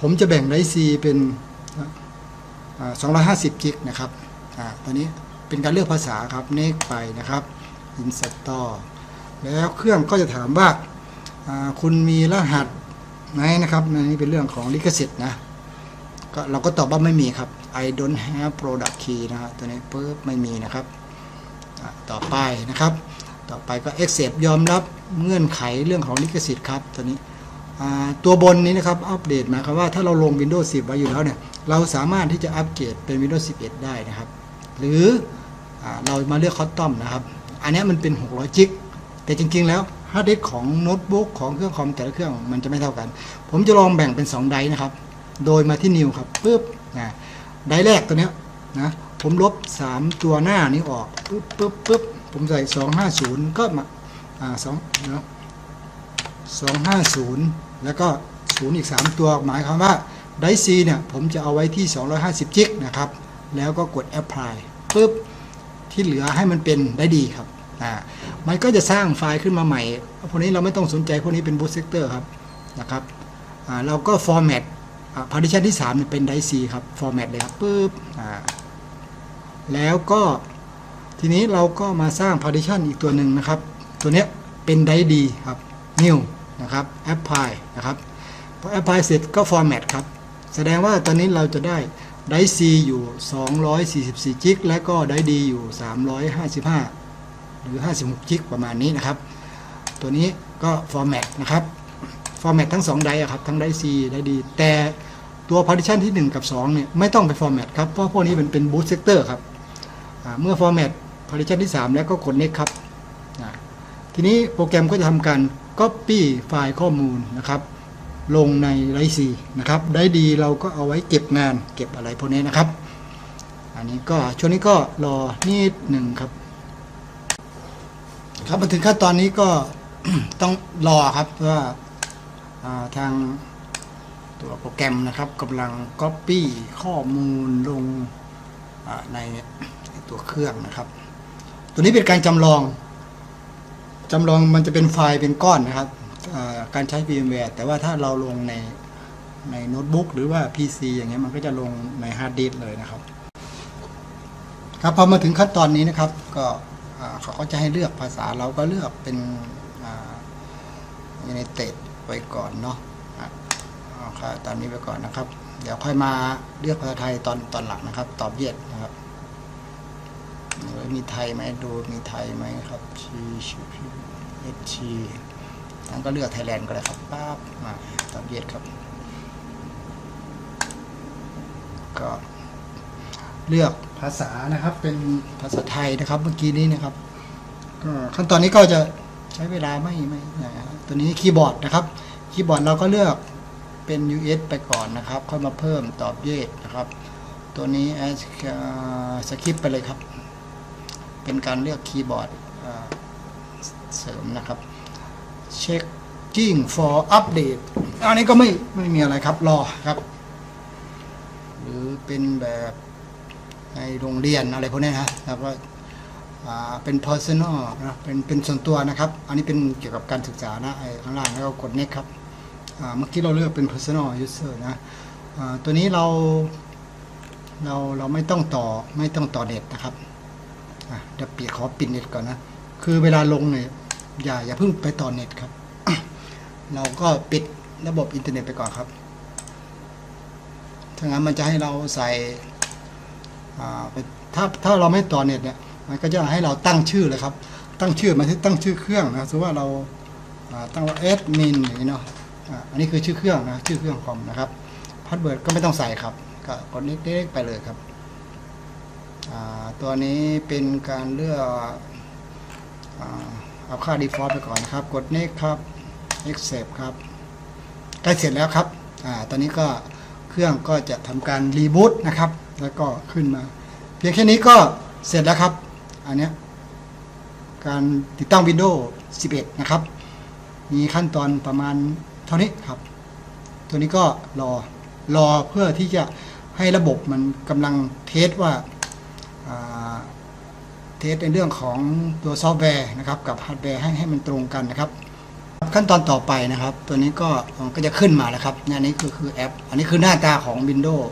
ผมจะแบ่งไดซีเป็น250กิกนะครับอตอนนี้เป็นการเลือกภาษาครับเนกไปนะครับ install แล้วเครื่องก็จะถามว่าคุณมีรหัสไหมนะครับอันนี้เป็นเรื่องของลิขสิทธิ์นะก็เราก็ตอบว่าไม่มีครับ I don't have product key นะครับตัวนี้ปุ๊บไม่มีนะครับ ต่อไปนะครับ ต่อไปก็ accept ยอมรับเงื่อนไขเรื่องของลิขสิทธิ์ครับตัวนี้ ตัวบนนี้นะครับอัปเดตหมายความว่าถ้าเราลง Windows 10 ไว้อยู่แล้วเนี่ยเราสามารถที่จะอัปเกรดเป็น Windows 11 ได้นะครับ หรืออเรามาเลือกคอสตอมนะครับ อันนี้มันเป็น 600 จิก แต่จริง ๆ แล้วฮาร์ดดิสของโน้ตบุ๊กของเครื่องคอมแต่ละเครื่องมันจะไม่เท่ากัน ผมจะลองแบ่งเป็น 2 ไดร์นะครับ โดยมาที่ New ครับปุ๊บนะไดร์แรกตัวเนี้ยนะผมลบ 3 ตัวหน้านี้ออกปุ๊บปุ๊บปุ๊บผมใส่ 250 ก็มาอ่าสองเนาะ250 แล้วก็0อีก 3 ตัวหมายความว่าไดซีเนี่ยผมจะเอาไว้ที่ 250 จิกนะครับ แล้วก็กด apply ปุ๊บ ที่เหลือให้มันเป็นได้ดีครับอ่ามันก็จะสร้างไฟล์ขึ้นมาใหม่ พวกนี้เราไม่ต้องสนใจพวกนี้เป็น boot sector ครับนะครับอ่าเราก็ format อ่า partition ที่3เนี่ยเป็นไดซีครับ format เลยครับปุ๊บอ่าแล้วก็ทีนี้เราก็มาสร้าง partition อีกตัวหนึ่งนะครับ ตัวเนี้ยเป็นไดดีครับ new นะครับ apply นะครับพอ apply เสร็จก็ format ครับ แสดงว่าตอนนี้เราจะได้ไดซี อยู่ 244 จิก และก็ไดดีอยู่ 355 หรือ 56 จิก ประมาณนี้นะครับ ตัวนี้ก็ format นะครับ format ทั้ง 2 ไดอะครับ ทั้งไดซีไดดี แต่ตัว partition ที่ 1 กับ 2 เนี่ย ไม่ต้องไป format ครับ เพราะพวกนี้มันเป็น boot sector ครับ เมื่อ format partition ที่ 3 แล้วก็กด next ครับ ทีนี้โปรแกรมก็จะทำการ Copy ไฟล์ข้อมูลนะครับ ลงในไรซีนะครับได้ดีเราก็เอาไว้เก็บงานเก็บอะไรพวกนี้นะครับ อันนี้ก็ช่วงนี้ก็รอนิดหนึ่งครับ ครับมาถึงขั้นตอนนี้ก็ต้องรอครับว่าาทางตัวโปรแกรมนะครับกำลัง Copy ข้อมูลลงในตัวเครื่องนะครับ ตัวนี้เป็นการจำลอง จำลองมันจะเป็นไฟล์เป็นก้อนนะครับการใช้ VMware แต่ว่าถ้าเราลงในในโน้ตบุ๊กหรือว่า PC อย่างเงี้ยมันก็จะลงในฮาร์ดดิสเลยนะครับ ครับพอมาถึงขั้นตอนนี้นะครับ ก็เขาก็จะให้เลือกภาษาเราก็เลือกเป็นยูไนเต็ดไว้ก่อนเนาะอะเอาค่ะตามนี้ไปก่อนนะครับ เดี๋ยวค่อยมาเลือกภาษาไทยตอนตอนหลังนะครับ ตอบเย็ดนะครับ มีไทยไหมดูมีไทยไหมครับชีชีพีเอชีทั้งก็เลือกไทยแลนด์ก็ได้ครับปั๊บมาตอบเย็ดครับ ก็เลือกภาษานะครับ เป็นภาษาไทยนะครับ เมื่อกี้นี้นะครับก็ขั้นตอนนี้ก็จะใช้เวลาไม่ไม่นะครับตัวนี้คีย์บอร์ดนะครับ คีย์บอร์ดเราก็เลือกเป็น US ไปก่อนนะครับค่อยมาเพิ่มตอบเย็ดนะครับ ตัวนี้สคริปไปเลยครับ เป็นการเลือกคีย์บอร์ดเสริมนะครับ checking for update อันนี้ก็ไม่ไม่มีอะไรครับรอครับ หรือเป็นแบบในโรงเรียนอะไรพวกนี้นะแล้วก็อ่าเป็น personal นะเป็นเป็นส่วนตัวนะครับ อันนี้เป็นเกี่ยวกับการศึกษานะไอ้ข้างล่างแล้วก็กด next ครับเมื่อกี้เราเลือกเป็น personal user นะอ่าตัวนี้เราเราเราไม่ต้องต่อไม่ต้องต่อเน็ตนะครับ เดี๋ยวปิดขอปิดเน็ตก่อนนะ คือเวลาลงเนี่ยอย่าอย่าเพิ่งไปต่อเน็ตครับ เราก็ปิดระบบอินเทอร์เน็ตไปก่อนครับถ้างั้นมันจะให้เราใส่ถ้าถ้าเราไม่ต่อเน็ตเนี่ยมันก็จะให้เราตั้งชื่อเลยครับ ตั้งชื่อมายถึงตั้งชื่อเครื่องนะสมมติว่าเราตั้งว่าแอดมินอย่างนี้เนาะอันนี้คือชื่อเครื่องนะชื่อเครื่องคอมนะครับพาสเวิร์ดก็ไม่ต้องใส่ครับก็กดเล็กๆไปเลยครับ ตัวนี้เป็นการเลือกเอาค่า default ไปก่อนนะครับ กด next ครับ accept ครับใกล้เสร็จแล้วครับอตอนนี้ก็เครื่องก็จะทำการรีบูตนะครับ แล้วก็ขึ้นมา เพียงแค่นี้ก็เสร็จแล้วครับ อันนี้การติดตั้ง Windows 11 นะครับ มีขั้นตอนประมาณเท่านี้ครับ ตัวนี้ก็รอรอเพื่อที่จะให้ระบบมันกำลังเทสว่า เทสในเรื่องของตัวซอฟต์แวร์นะครับกับฮาร์ดแวร์ให้ให้มันตรงกันนะครับ ขั้นตอนต่อไปนะครับ ตัวนี้ก็ก็จะขึ้นมาแล้วครับเนี่ยอันนี้คือคือแอป อันนี้คือหน้าตาของ Windows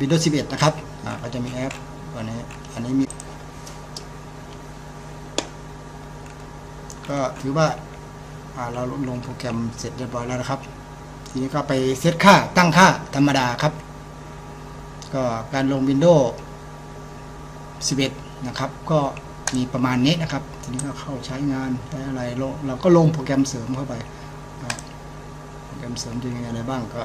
Windows 11 นะครับอ่าก็จะมีแอปตัวนี้อันนี้มีก็ถือว่าอ่าเราลงโปรแกรมเสร็จเรียบร้อยแล้วนะครับ ทีนี้ก็ไปเซตค่าตั้งค่าธรรมดาครับ ก็การลง Windows 11 นะครับ ก็มีประมาณนี้นะครับ ทีนี้ก็เข้าใช้งานใช้อะไรเราก็ลงโปรแกรมเสริมเข้าไปโปรแกรมเสริมจะมีอะไรบ้างก็